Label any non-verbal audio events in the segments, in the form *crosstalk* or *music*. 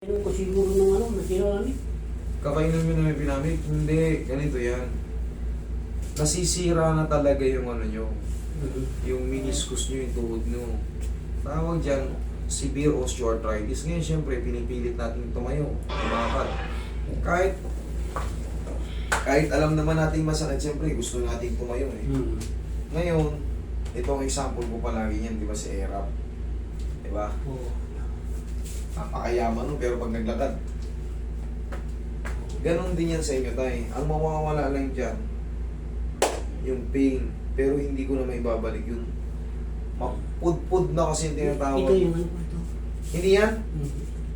Ano ko siguro ng ano, natirami. Kakainan mo na yung pinamig? Hindi, ganito yan. Nasisira na talaga yung ano nyo, yung meniscus nyo, yung tuhod nyo. Tawag dyan, severe osteoarthritis. Ngayon, syempre, pinipilit natin tumayo, tumakad. Kahit, kahit alam naman natin masakit, syempre, gusto natin tumayo eh. Hmm. Ngayon, itong example ko palagi niyan, di ba si Erap? Di ba? Oo. Napakayaman nun, pero pag naglakad, ganon din yan sa inyo, tay. Ang mawawala lang dyan, yung pain, pero hindi ko na may babalik yun. Mapudpud na kasi yung tinatawag. Ito yung ano ko ito. Hindi yan? Hmm.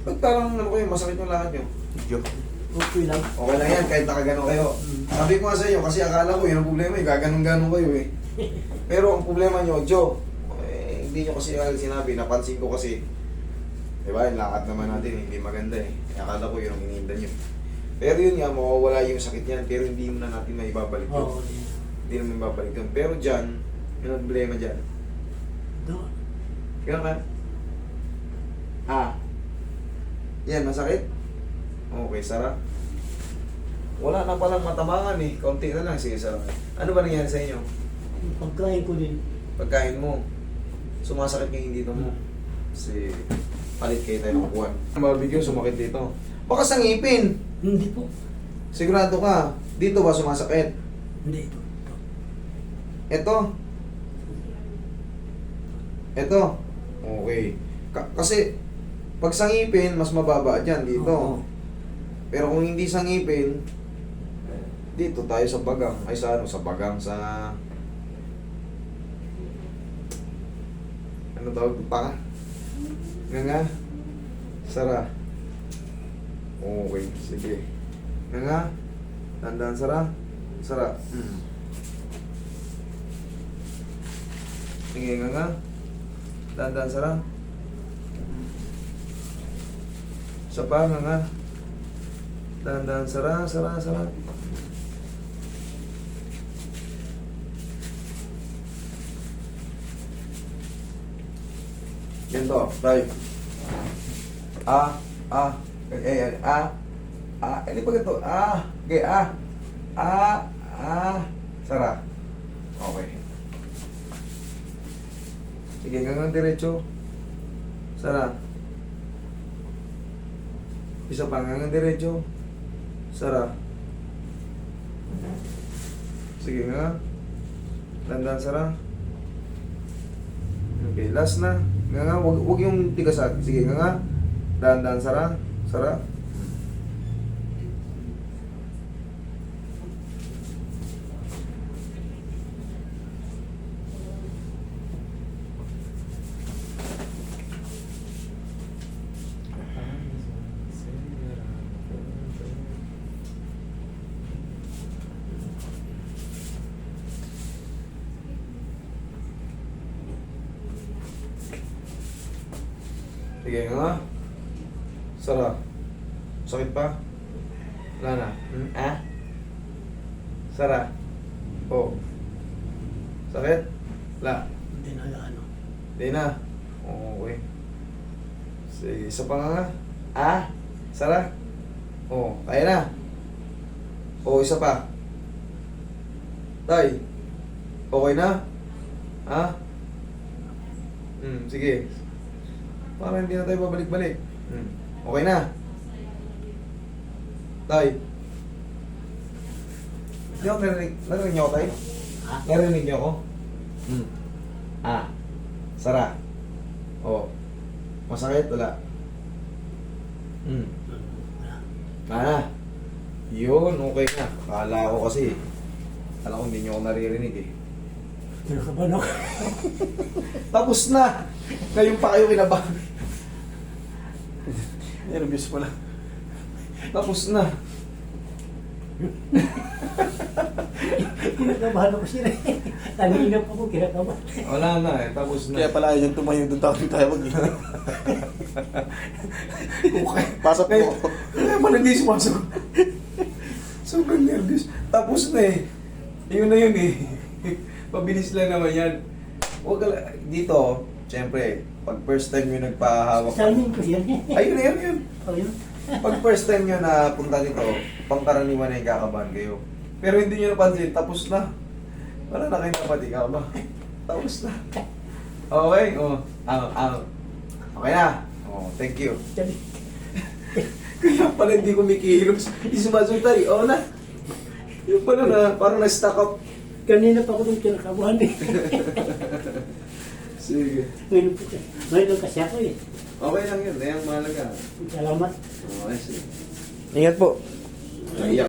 Ba't parang ano kayo, masakit yung lahat nyo? Okay lang. Okay lang yan, kahit nakaganon kayo. Hmm. Sabi ko nga sa inyo, kasi akala ko yun ang problema, eh, gaganon-ganon kayo eh. *laughs* Pero ang problema nyo, Joe, eh, hindi nyo kasi sinabi, napansin ko kasi, di ba, yung lakad naman natin, hindi maganda eh. Akala ko yun ang iniinda nyo. Pero yun nga, mawawala yung sakit yan, pero hindi mo na natin maibabalik yun. Oo. Hindi naman babalik yun. Pero dyan, yung ang problema dyan, Doon. Ganun ka? Ah. Yan, masakit? Okay, sarap. Wala na palang matamangan eh. Kaunti na lang. Sige, sarap. Ano ba nangyari sa inyo? Yung pagkain ko din. Pagkain mo, sumasakit yung dito mo. Kasi palit kayo tayo ng kuwan. Barbecue, sumakit dito. Baka sa ngipin. Hindi po. Sigurado ka. Dito ba sumasakit? Hindi ito. ito. Ito. Ito. Okay. Ka- kasi, pag sa ngipin, mas mababa dyan dito. Oo. Pero kung hindi sa ngipin, dito tayo sa bagang. Ay sa ano, sa bagang, sa... Ano tawag? Panga? Nga? Sara. Okay, sige. Nga? Tandaan sara? Sara. Hmm. Sige nga nga? Tandaan sara? Sa nga nga? Dahan-dahan, sara, sara, sara. Ganito, right. Ah, ah, eh, eh, ah, ah, hindi pa ganito, ah, okay, ah, ah, ah, sara. Okay. Sige, hanggang diretso. Sara. Isa pa hanggang diretso. Sara. Sige nga. Tandaan Sara. Okay, last na. Nga nga, wag, wag yung tigasag. Sige nga nga. Dahan-dahan Sara. Sara. Sige nga. Sara. Sakit pa? Wala na. Hmm? Ah? Sara. Oh. Sakit? Wala. Hindi na ano. Di na. Okay. Sige, isa pa nga nga. Ah? Sara? Oh, kaya na. Oh, isa pa. Tay. Okay na? Ha? Hmm, sige. Para hindi na tayo babalik-balik. Hmm. Okay na? Tay. Hindi ako narinig. Narinig niyo ako, Tay? Ha? Narinig niyo ako? Hmm. Ah. Sara. Oh. Masakit? Wala. Hmm. Ah. Yun, okay na. Akala ko kasi. Akala ko hindi niyo ako naririnig eh. Kinakabahan ako. Tapos na! Ngayon pa kayo kinabahan. Nervous pala. Tapos na. Kinakabahan ako sila. Kanina pa ako kinakabahan. Wala na eh. Tapos na. Kaya pala yun tumayo doon tayo tayo mag okay. Pasok mo. kaya pala hindi sumasagot. Sobrang nervous. Tapos na eh. Yun na yun eh. Pabilis lang naman yan. Huwag ka lang- dito, syempre, Pag first time nyo nagpahawak. Sa amin ko yan eh. *laughs* Ayun, yun, yun. Oh, yun. Pag first time nyo na punta dito, pangkaraniwan na yung kakabahan kayo. Pero hindi nyo napansin, tapos na. Wala na kayong kapatid ka ba? *laughs* Tapos na. Okay, oh. Ang, ang. Okay na. Oh, thank you. *laughs* Kaya pala hindi kumikilos. Hindi sumasultay. Oo na. Yung pala na, parang na-stuck up. Kanina pa ako nung kinakabuhan eh. *laughs* Sige. Ngayon, ngayon lang kasi ako eh. Okay lang yun. Kaya ang mahalaga. Salamat. Okay, sige. Ingat po. Naiyak.